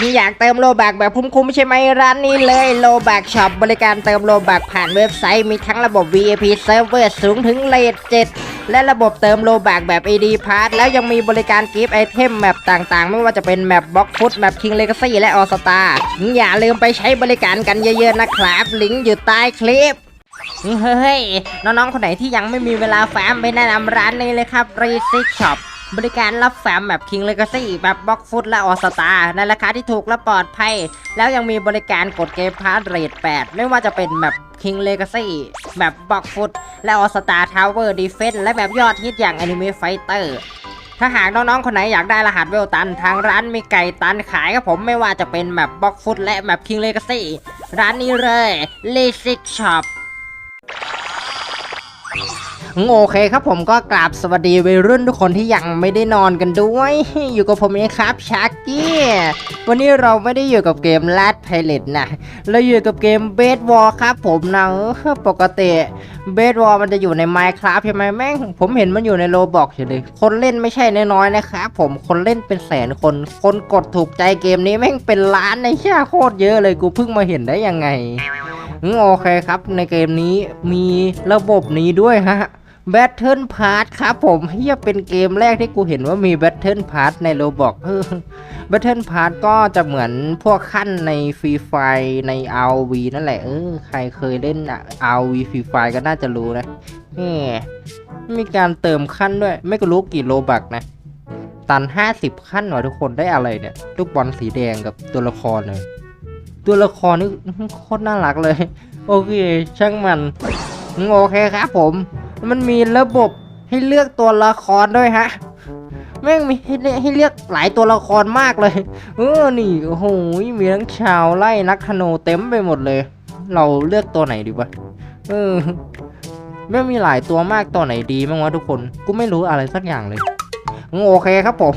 นี่อยากเติมโลบักแบบคุ้มๆใช่ไหมร้านนี้เลยโลบักช็อปบริการเติมโลบักผ่านเว็บไซต์มีทั้งระบบ VIP Server สูงถึงเลท7และระบบเติมโลบักแบบ AD Pass แล้วยังมีบริการกิฟต์ไอเทมแมปต่างๆ ไม่ว่าจะเป็นแมปบล็อกฟุตแมป King Legacy และ All Star อย่าลืมไปใช้บริการกันเยอะๆนะครับ ลิงก์อยู่ใต้คลิปเฮ้ย น้องๆ คนไหนที่ยังไม่มีเวลาแฟ้มไปแนะนำร้านนี้เลยครับ r e s i c Shop บริการรับแฟ้มแบบ King Legacy แบบบล็อกฟุตและออสตาในราคาที่ถูกและปลอดภัย แล้วยังมีบริการกดเกมพาร์ทเรท8 ไม่ว่าจะเป็นแบบ King Legacy แบบบล็อกฟุตและออสตาทาวเวอร์ดีเฟนและแบบยอดฮิตอย่าง Anime Fighter ถ้าหากน้องๆ คนไหนอยากได้รหัสเวลตัน ทางร้านมีไก่ตันขายครับผมไม่ว่าจะเป็นแบบบล็อกฟุตและแบบ King Legacy ร้านนี้เลย r e s i c Shop โอเคครับผมก็กราบสวัสดีวัยรุ่นทุกคนที่ยังไม่ได้นอนกันด้วย อยู่กับผมเองครับชาร์กี้ วันนี้เราไม่ได้อยู่กับเกม Last Pilot นะเราอยู่กับเกม b a s e War ครับผมนะปกติ b a s e War มันจะอยู่ใน Minecraft ใช่ไหมแม่ง ผมเห็นมันอยู่ใน Roblox อยู่เลยคนเล่นไม่ใช่น้อยๆนะครับผมคนเล่นเป็นแสนคน คนกดถูกใจเกมนี้แม่งเป็นล้านในเชื่อโคตรเยอะเลยกูเพิ่งมาเห็นได้ยังไงโอเคครับในเกมนี้มีระบบนี้ด้วยฮะ Battle Pass ครับผมเฮียเป็นเกมแรกที่กูเห็นว่ามี Battle Pass ใน Roblox เออ Battle Pass ก็จะเหมือนพวกขั้นใน Free Fire ใน RV นั่นแหละเออใครเคยเล่นอะ RV Free Fire ก็น่าจะรู้นะนี่มีการเติมขั้นด้วย ไม่ก็รู้กี่โลบักนะ ตัน 50 ขั้นว่ะทุกคนได้อะไรเนี่ยลูกบอลสีแดงกับตัวละครเลยตัวละครนี่โคตรน่ารักเลย โอเค ช่างมัน โอเคครับผม มันมีระบบให้เลือกตัวละครด้วยฮะแม่งมีให้เลือกให้เลือกหลายตัวละครมากเลย เออ นี่ โอ้โห มีทั้งชาวไล่นักธนูเต็มไปหมดเลย เราเลือกตัวไหนดีวะ เออแม่งมีหลายตัวมากตัวไหนดีบ้างวะทุกคน กูไม่รู้อะไรสักอย่างเลย โอเคครับผม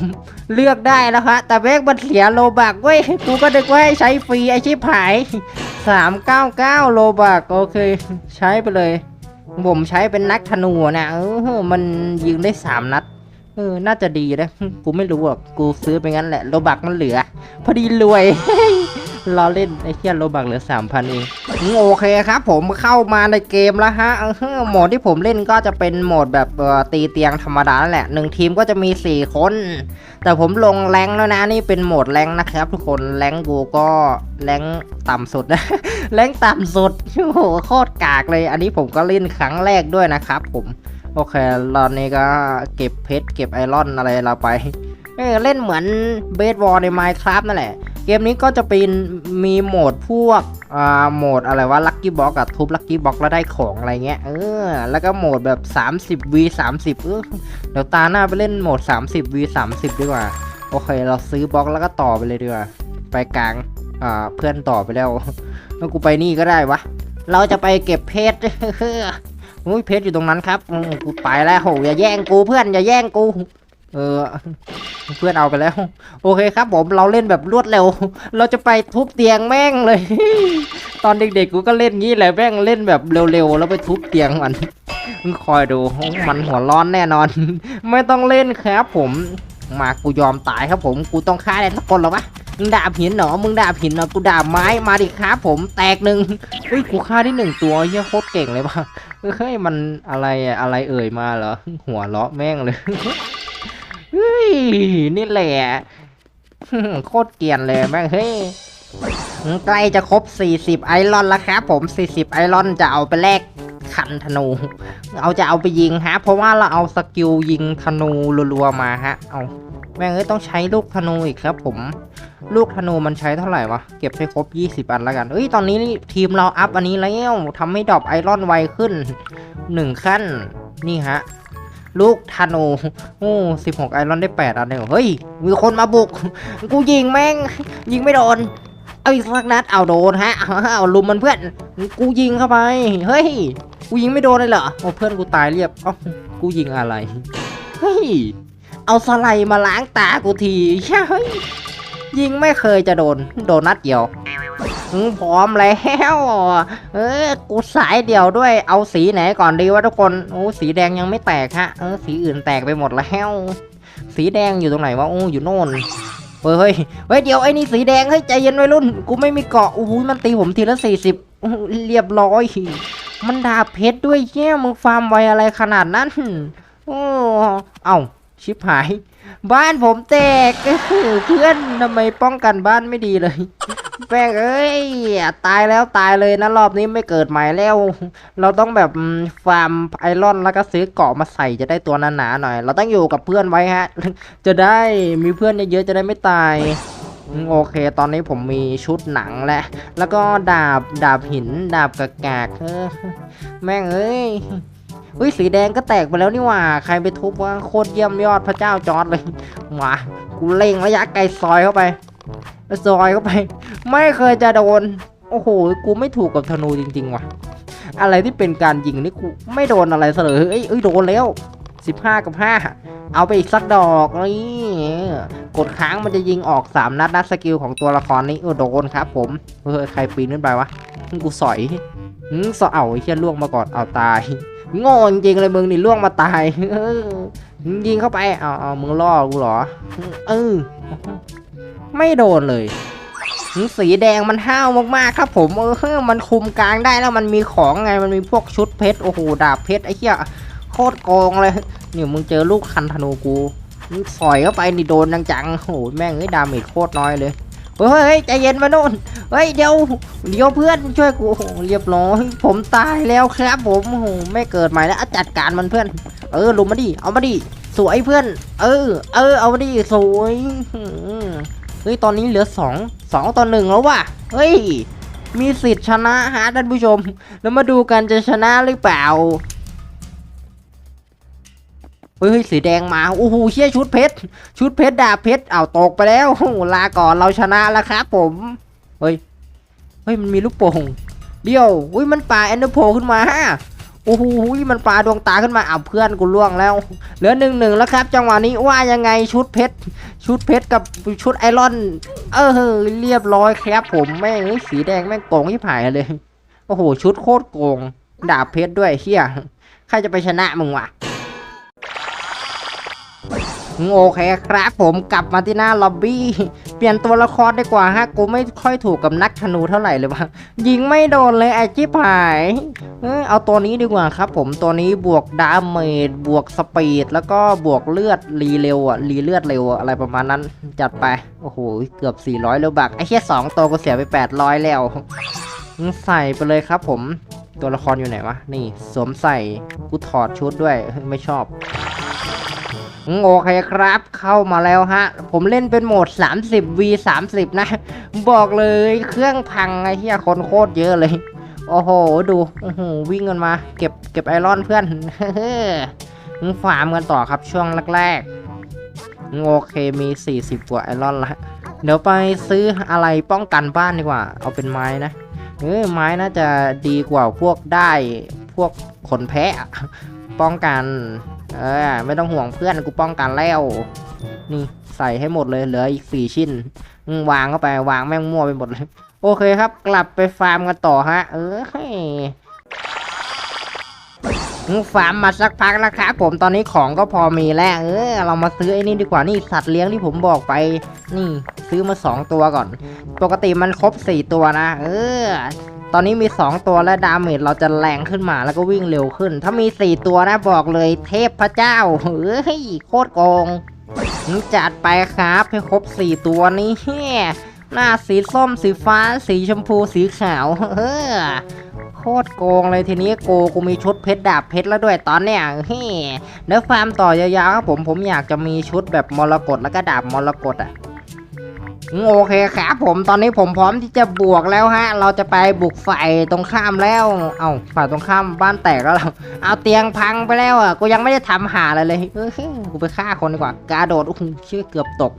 เลือกได้แล้วฮะ แต่แม่งมันเสียโลบักเว้ย กูก็นึกว่าให้ใช้ฟรีไอชิบหาย399โลบักโอเค ใช้ไปเลย ผมใช้เป็นนักธนูนะเออมันยิงได้สามนัด เออ น่าจะดีนะ กูไม่รู้อะ กูซื้อไปงั้นแหละ โลบักมันเหลือ พอดีรวย รอเล่นไอ้เทียโลบักเหลือ3,000เองโอเคครับ ผมเข้ามาในเกมแล้วฮะโหมดที่ผมเล่นก็จะเป็นโหมดแบบตีเตียงธรรมดาแหละหนึ่งทีมก็จะมี 4 คน แต่ผมลงแรงแล้วนะนี่เป็นโหมดแรงนะครับ ทุกคนแรงกูก็แรงต่ำสุดนะแรงต่ำสุดโอ้โหโคตรกากเลย อันนี้ผมก็เล่นครั้งแรกด้วยนะครับ ผมโอเคตอนนี้ก็เก็บเพชรเก็บไอรอนอะไรเราไปเออเล่นเหมือนเบสบอลใน Minecraft นั่นแหละ เกมนี้ก็จะเป็นมีโหมดพวกอ่าโหมดอะไรว่าลัคกี้บ็อกกับทุบลัคกี้บ็อกแล้วได้ของอะไรเงี้ยเออแล้วก็โหมดแบบ 30 v 30เออเดี๋ยวตาหน้าไปเล่นโหมด 30 v 30 ดีกว่า โอเค เราซื้อบล็อกแล้วก็ต่อไปเลยดีกว่า ไปกลางอ่าเพื่อนต่อไปแล้วแล้วกูไปนี่ก็ได้วะ เราจะไปเก็บเพชรอุ้ยเพชรอยู่ตรงนั้นครับกูไปแล้วโหอย่าแย่งกูเพื่อนอย่าแย่งกู เออ เพื่อนเอาไปแล้ว โอเคครับผมเราเล่นแบบรวดเร็ว เราจะไปทุบเตียงแม่งเลย ตอนเด็กๆกูก็เล่นงี้แหละแม่งเล่นแบบเร็วๆแล้วไปทุบเตียงมันมึงคอยดูมันหัวร้อนแน่นอน ไม่ต้องเล่นครับผมมากูยอมตายครับผมกูต้องฆ่าได้สักคนหรอวะมึงดาบหินเหรอมึงดาบหินเหรอกูดาบไม้มาดิครับผมแตกหนึ่งเฮ้ยกูฆ่าได้หนึ่งตัวเฮียโคตรเก่งเลยปะเฮ้ยมันอะไรอะไรเอ่ยมาเหรอหัวเลาะแม่งเลย นี่แหละโคตรเกรียนเลยแม่งเฮ้ยใกล้จะครบ 40 ไอรอนแล้วครับผม 40 ไอรอนจะเอาไปแลกคันธนู เอาจะเอาไปยิงฮะ เพราะว่าเราเอาสกิลยิงธนูรัวๆมาฮะ เอาแม่งเอ้ยต้องใช้ลูกธนูอีกครับผม ลูกธนูมันใช้เท่าไหร่วะ เก็บให้ครบ 20 อันแล้วกันเอ้ยตอนนี้ทีมเราอัพอันนี้แล้วทำให้ดรอปไอรอนไวขึ้น 1 ขั้น นี่ฮะ ลูกธนูโอ้16ไอรอนได้8อันเลยเหรอเฮ้ย มีคนมาบุก กูยิงแม่ง ยิงไม่โดน เอาอีกสักนัด เอาโดนฮะ เอาลุมมันเพื่อน กูยิงเข้าไป เฮ้ย กูยิงไม่โดนเลยเหรอโอ้เพื่อนกูตายเรียบ เอ้า กูยิงอะไร เฮ้ย เอาสไลด์มาล้างตากูทีใช่ยิงไม่เคยจะโดน โดนนัดเดียว พร้อมแล้วเออกูสายเดียวด้วยเอาสีไหนก่อนดีวะทุกคนโอ้สีแดงยังไม่แตกฮะเออสีอื่นแตกไปหมดแล้วสีแดงอยู่ตรงไหนวะโอ้อยู่โน่นเฮ้ยเฮ้ยเดี๋ยวไอ้นี่สีแดงเฮ้ยใจเย็นไว้รุ่น กูไม่มีเกาะโอ้โหมันตีผมทีละสี่สิบเรียบร้อย มันดาบเพชรด้วยเชี่ยมึงฟาร์มไวอะไรขนาดนั้นโอ้เอ้า ชิบหาย บ้านผมแตกเพื่อนทำไมป้องกันบ้านไม่ดีเลยแป้งเอ้ยตายแล้วตายเลยนะรอบนี้ไม่เกิดใหม่แล้ว เราต้องแบบฟาร์มไอรอนแล้วก็ซื้อเกาะมาใส่จะได้ตัวหนาๆหน่อย เราต้องอยู่กับเพื่อนไว้ฮะ จะได้มีเพื่อนเยอะๆจะได้ไม่ตายโอเค ตอนนี้ผมมีชุดหนังแล้ว แล้วก็ดาบ ดาบหิน ดาบกระกากแม่งเอ้ย อุ้ยสีแดงก็แตกไปแล้วนี่หว่า ใครไปทุบว่าโคตรเยี่ยมยอดพระเจ้าจอร์ดเลยมากูเล็งระยะไกลซอยเข้าไปซอยเข้าไป ไม่เคยจะโดน โอ้โห กูไม่ถูกกับธนูจริง ๆ ว่ะ อะไรที่เป็นการยิงนี่กูไม่โดนอะไรเสลยเอ้ยเอ้ยโดนแล้ว 15 กับ 5 เอาไปอีกสักดอกนี่กดค้างมันจะยิงออก 3 นัดนัดสกิลของตัวละครนี้เออโดนครับผมเฮ้ยใครปีนขึ้นไปวะกูสอยหืมสอเอาไอ้เชี่ยล่วงมาก่อนเอาตาย โง่จริงเลยมึงนี่ล่วงมาตายยิงเข้าไปเอาเอามึงล่อกูเหรอเออไม่โดนเลยสีแดงมันห้าวมากๆครับ ผมเออมันคุมกลางได้แล้วมันมีของไงมันมีพวกชุดเพชรโอ้โหดาบเพชรไอ้เหี้ยโคตรโกงเลยเนี่ยมึงเจอลูกคันธนูกูมึงสอยเข้าไปนี่โดนจังๆโอ้โหแม่งเอ้ยดาเมจโคตรน้อยเลย เฮ้ยเฮ้ยใจเย็นมาโน่นเฮ้ยเดี๋ยวเดี๋ยวเพื่อนช่วยกูโหเรียบร้อยผมตายแล้วครับ ผมโอ้โหไม่เกิดใหม่แล้วจัดการมันเพื่อน เออลุมมาดิเอามาดิสวยเพื่อน เออ เออ เอามาดิสวยเฮ้ยตอนนี้เหลือสองสองต่อหนึ่งแล้วว่ะเฮ้ยมีสิทธิ์ชนะฮะท่านผู้ชม แล้วมาดูกันจะชนะหรือเปล่า เฮ้ยสีแดงมาโอ้โหเชี่ยชุดเพชรชุดเพชรดาเพชรเอาวตกไปแล้วลาก่อนเราชนะแล้วครับผมเฮ้ยเฮ้ยมันมีลูกโป่งเดี๋ยวอุ้ยมันป่าแอนเดอร์โพขึ้นมาโอ้โหมันปลาดวงตาขึ้นมาอ้าวเพื่อนกูล่วงแล้ว เหลือหนึ่งหนึ่งแล้วครับ จังหวะนี้ว่ายังไงชุดเพชรชุดเพชรกับชุดไอรอน เออเรียบร้อยครับผมแม่งสีแดงแม่งโกงที่ผายเลยโอ้โหชุดโคตรโกงดาบเพชรด้วยเฮียใครจะไปชนะมึงวะ โอเคครับผมกลับมาที่หน้าล็อบบี้ เปลี่ยนตัวละครดีกว่าฮะกูไม่ค่อยถูกกับนักธนูเท่าไหร่เลยวะยิงไม่โดนเลยไอ้จิ๊บหายเออเอาตัวนี้ดีกว่าครับ ผมตัวนี้บวกดาเมจบวกสปีดแล้วก็บวกเลือดรีเร็วอะรีเลือดเร็วอะอะไรประมาณนั้น จัดไป โอ้โหเกือบ 400แล้วบักไอ้แค่สองตัวก็เสียไป 800 แล้วใส่ไปเลยครับ ผมตัวละครอยู่ไหนวะนี่สวมใส่กูถอดชุดด้วยไม่ชอบ โอเคครับเข้ามาแล้วฮะ ผมเล่นเป็นโหมด 30 v 30 นะ บอกเลยเครื่องพังไอ้เหี้ยคนโคตรเยอะเลย โอ้โห ดูโอ้โหวิ่งกันมา เก็บเก็บไอรอนเพื่อนมึงฟาร์มกันต่อครับช่วงแรกๆอืมโอเคมี 40 กว่าไอรอนละเดี๋ยวไปซื้ออะไรป้องกันบ้านดีกว่า เอาเป็นไม้นะเออไม้น่าจะดีกว่าพวกได้พวกขนแพะ ป้องกัน เออไม่ต้องห่วงเพื่อนกูป้องกันแล้ว นี่ใส่ให้หมดเลยเหลืออีกสี่ชิ้นวางเข้าไปวางแม่งมั่วไปหมดเลย โอเคครับ กลับไปฟาร์มกันต่อฮะ เออฟาร์มมาสักพักแล้วครับผมตอนนี้ของก็พอมีแล้วเออเรามาซื้อไอ้นี่ดีกว่านี่สัตว์เลี้ยงที่ผมบอกไป นี่ซื้อมาสองตัวก่อน ปกติมันครบสี่ตัวนะ เออ ตอนนี้มี 2 ตัวและดาเมจเราจะแรงขึ้นมาแล้วก็วิ่งเร็วขึ้น ถ้ามี 4 ตัวนะบอกเลยเทพพระเจ้าเฮ้ยโคตรโกงจัดไปครับให้ครบ 4 ตัวนี้เฮ้ยหน้าสีส้มสีฟ้า สีชมพูสีขาวเออโคตรโกงเลยทีนี้โกกูมีชุดเพชรดาบเพชรแล้วด้วยตอนเนี้ยเฮ้ยเดี๋ยวฟาร์มต่อยาวๆครับผมผมอยากจะมีชุดแบบมรกตแล้วก็ดาบมรกตอะ โอเคครับผมตอนนี้ผมพร้อมที่จะบวกแล้วฮะ เราจะไปบุกฝ่ายตรงข้ามแล้ว เอาฝ่ายตรงข้ามบ้านแตกแล้วเราเอาเตียงพังไปแล้วอะกูยังไม่ได้ทำหาอะไรเลยเออกูไปฆ่าคนดีกว่ากรโดดโอ้โหชื่อเกือบตก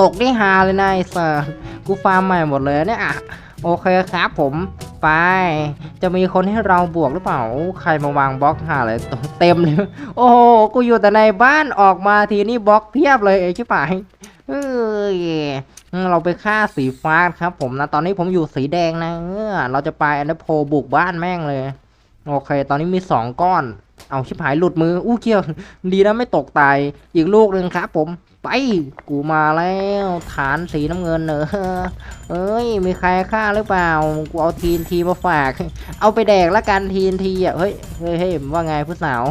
ตกได้หาเลยนายเซอร์กูฟาร์มใหม่หมดเลยเนี่ยอะโอเคครับผมไป จะมีคนให้เราบวกหรือเปล่า ใครมาวางบล็อกหาอะไรเต็มเลยโอ้โหกูอยู่แต่ในบ้านออกมาทีนี้บล็อกเพียบเลยไอ้ชิบหายเอ้ย เราไปฆ่าสีฟ้าครับ ผมนะ ตอนนี้ผมอยู่สีแดงนะเออเราจะไปอันเดอร์โพบุกบ้านแม่งเลย โอเค ตอนนี้มีสองก้อน เอาชิบหายหลุดมือ อู้เกี้ยว ดีนะไม่ตกตาย อีกลูกหนึ่งครับผมไปกูมาแล้วฐานสีน้ำเงินเนอะเอ้ย มีใครฆ่าหรือเปล่า กูเอาทีนทีมาฝาก เอาไปแดกละกันทีนทีอะ เฮ้ย เฮ้ยเฮ้ยว่าไงผู้สาว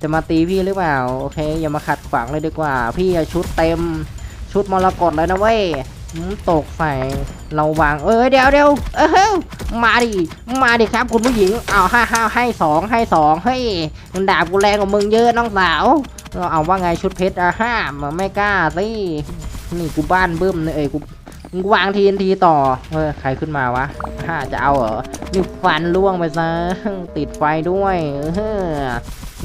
จะมาตีพี่หรือเปล่า โอเค อย่ามาขัดขวางเลยดีกว่า พี่ชุดเต็ม ชุดมรกตเลยนะเว้ยตกใส่เราวาง เอ้ยเดี๋ยวเดี๋ยวเออมาดิ มาดิครับคุณผู้หญิงเอาห้าห้าให้สองให้สองเฮ้ยมันด่ากูแรงกว่ามึงเยอะน้องสาว เอาเอาว่าไงชุดเพชรอะห้ามอะไม่กล้าสินี่กูบ้านบึ้มเลยเอ้ยกูวางทีนทีต่อเฮ้ยใครขึ้นมาวะห้าจะเอาเหรอนี่ฟันล่วงไปซะติดไฟด้วยเออ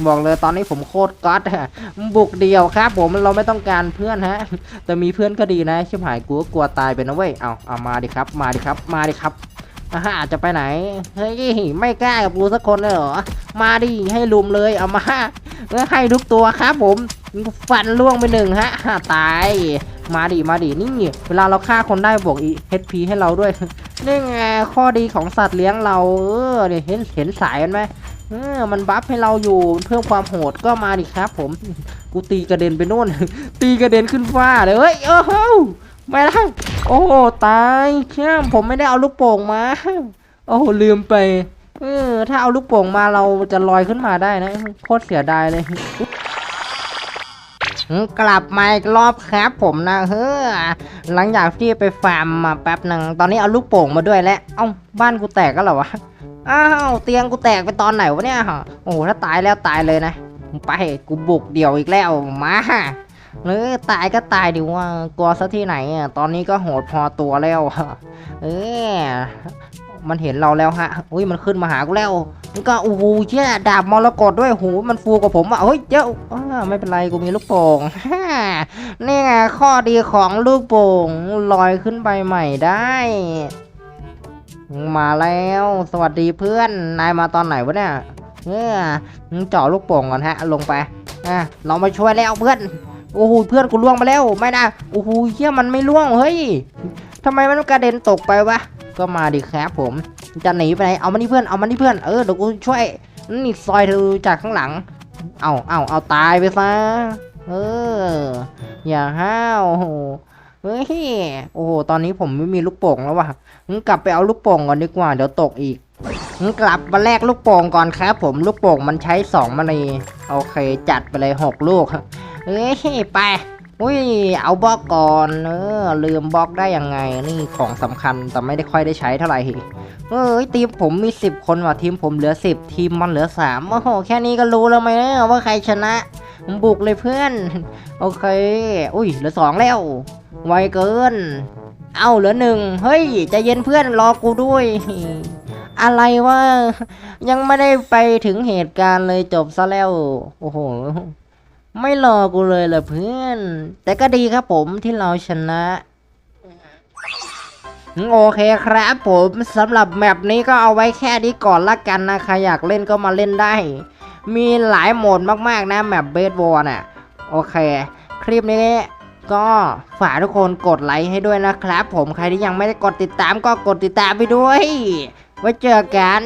บอกเลยตอนนี้ผมโคตรก๊อตอะบุกเดียวครับ ผมเราไม่ต้องการเพื่อนฮะ แต่มีเพื่อนก็ดีนะชิบหายกูก็กลัวตายไปนะเว้ยเอาเอามาดิครับ มาดิครับ มาดิครับอาฮะจะไปไหน เฮ้ย ไม่กล้ากับกูสักคนเลยเหรอ มาดิ ให้ลุมเลย เอามาเออให้ทุกตัวครับผม ฟันล่วงไปหนึ่งฮะาตาย มาดิ มาดิ นี่ เวลาเราฆ่าคนได้บวกอี HP ให้เราด้วย นี่ไงข้อดีของสัตว์เลี้ยงเรา เออเห็นเห็นสายมันไหม อมันบัฟให้เราอยู่เพิ่มความโหดก็มาดิครับ ผม กูตีกระเด็นไปโน่น ตีกระเด็นขึ้นฟ้าเลยเฮ้ยโอ้โหไม่ได้โอ้ตายเชื่อผมไม่ได้เอาลูกโป่งมา โอ้ลืมไปเออถ้าเอาลูกโป่งมาเราจะลอยขึ้นมาได้นะโคตรเสียดายเลยกลับมาอีกรอบครับผมนะเฮ้อหลังจากที่ไปฟาร์มมาแป๊บหนึ่งตอนนี้เอาลูกโป่งมาด้วยแล้วเอ้าบ้านกูแตกก็เหรอวะ อ้าวเตียงกูแตกไปตอนไหนวะเนี่ยโอ้โหถ้าตายแล้วตายเลยนะไปกูบุกเดี่ยวอีกแล้วมาเออตายก็ตายดิว่ากลัวซะที่ไหนตอนนี้ก็โหดพอตัวแล้วเออมันเห็นเราแล้วฮะอุ้ยมันขึ้นมาหากูแล้วมันก็โอ้โหเชี่ยดาบมรกตด้วยโหมันฟูกว่าผมอะเฮ้ยเจ้าไม่เป็นไรกูมีลูกโป่งนี่ไงข้อดีของลูกโป่งลอยขึ้นไปใหม่ได้ มาแล้ว สวัสดีเพื่อน นายมาตอนไหนวะเนี่ยเออเจาะลูกโป่งก่อนฮะ ลงไปอะเรามาช่วยแล้วเพื่อน โอ้โห เพื่อนกูล่วงไปแล้ว ไม่นะ โอ้โหเชี่ยมันไม่ล่วง เฮ้ยทำไมมันกระเด็นตกไปวะ ก็มาดิครับผม จะหนีไปไหน เอามานี่เพื่อน เอามานี่เพื่อน เออ เดี๋ยวกูช่วย นี่ซอยเธอจากข้างหลัง เอาเอาเอาตายไปซะ เออ อย่าห้าวโอ้ เฮ้ย โอ้โห ตอนนี้ผมไม่มีลูกโป่งแล้วว่ะงั้นกลับไปเอาลูกโป่งก่อนดีกว่า เดี๋ยวตกอีกงั้นกลับมาแลกลูกโป่งก่อนครับ ผม ลูกโป่งมันใช้สองมณีโอเค จัดไปเลยหกลูก เฮ้ย ไป อุ้ย เอาบล็อกก่อน เออ ลืมบล็อกได้ยังไง นี่ของสำคัญแต่ไม่ได้ค่อยได้ใช้เท่าไหร่เอ้ย ทีมผมมีสิบคนว่ะ ทีมผมเหลือสิบทีมมันเหลือสามโอ้โห แค่นี้ก็รู้แล้วไหมว่าใครชนะบุกเลยเพื่อน โอเค อุ้ย เหลือสองแล้ว ไวเกิน เอ้าเหลือหนึ่งเฮ้ยจะเย็นเพื่อนรอกูด้วย อะไรวะยังไม่ได้ไปถึงเหตุการณ์เลยจบซะแล้ว โอ้โห ไม่รอกูเลยเหรอเพื่อน แต่ก็ดีครับผมที่เราชนะโอเคครับผมสำหรับแมปนี้ก็เอาไว้แค่นี้ก่อนละกันนะใครอยากเล่นก็มาเล่นได้ มีหลายโหมดมากๆนะแมปเบสบอลน่ะ โอเค คลิปนี้ ก็ฝากทุกคนกดไลค์ให้ด้วยนะครับ ผมใครที่ยังไม่ได้กดติดตามก็กดติดตามไปด้วย ไว้เจอกัน